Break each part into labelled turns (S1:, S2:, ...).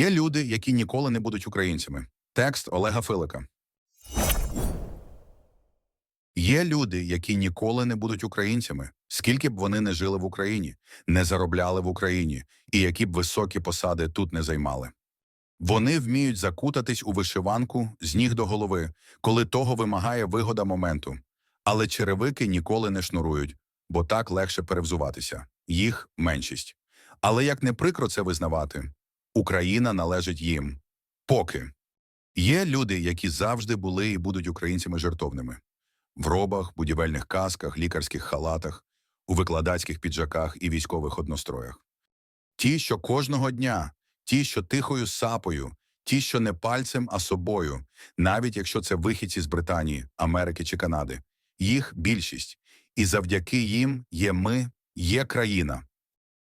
S1: Є люди, які ніколи не будуть українцями. Текст Олега Филика. Є люди, які ніколи не будуть українцями, скільки б вони не жили в Україні, не заробляли в Україні, і які б високі посади тут не займали. Вони вміють закутатись у вишиванку з ніг до голови, коли того вимагає вигода моменту. Але черевики ніколи не шнурують, бо так легше перевзуватися. Їх меншість. Але як не прикро це визнавати, Україна належить їм. Поки. Є люди, які завжди були і будуть українцями жертовними. В робах, будівельних касках, лікарських халатах, у викладацьких піджаках і військових одностроях. Ті, що кожного дня, ті, що тихою сапою, ті, що не пальцем, а собою, навіть якщо це вихідці з Британії, Америки чи Канади. Їх більшість. І завдяки їм є ми, є країна.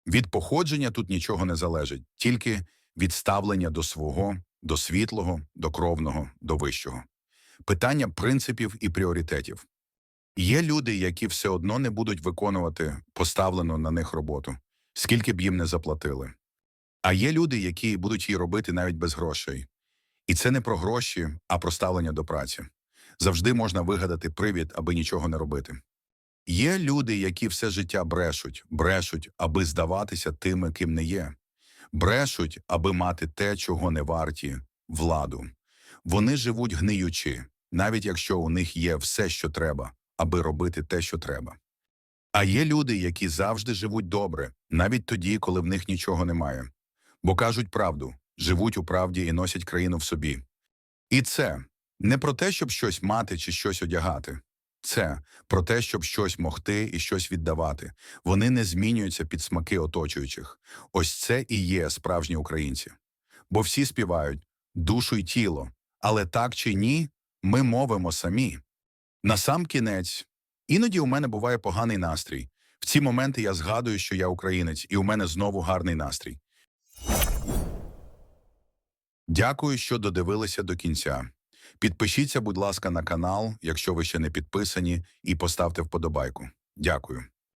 S1: Від походження тут нічого не залежить, тільки від ставлення до свого, до світлого, до кровного, до вищого. Питання принципів і пріоритетів. Є люди, які все одно не будуть виконувати поставлену на них роботу, скільки б їм не заплатили. А є люди, які будуть її робити навіть без грошей. І це не про гроші, а про ставлення до праці. Завжди можна вигадати привід, аби нічого не робити. Є люди, які все життя брешуть, брешуть, аби здаватися тими, ким не є. Брешуть, аби мати те, чого не варті владу. Вони живуть гниючи, навіть якщо у них є все, що треба, аби робити те, що треба. А є люди, які завжди живуть добре, навіть тоді, коли в них нічого немає. Бо кажуть правду, живуть у правді і носять країну в собі. І це не про те, щоб щось мати чи щось одягати. Це про те, щоб щось могти і щось віддавати. Вони не змінюються під смаки оточуючих. Ось це і є справжні українці. Бо всі співають душу й тіло, але так чи ні, ми мовимо самі. На сам кінець, іноді у мене буває поганий настрій. В ці моменти я згадую, що я українець, і у мене знову гарний настрій. Дякую, що додивилися до кінця. Підпишіться, будь ласка, на канал, якщо ви ще не підписані, і поставте вподобайку. Дякую.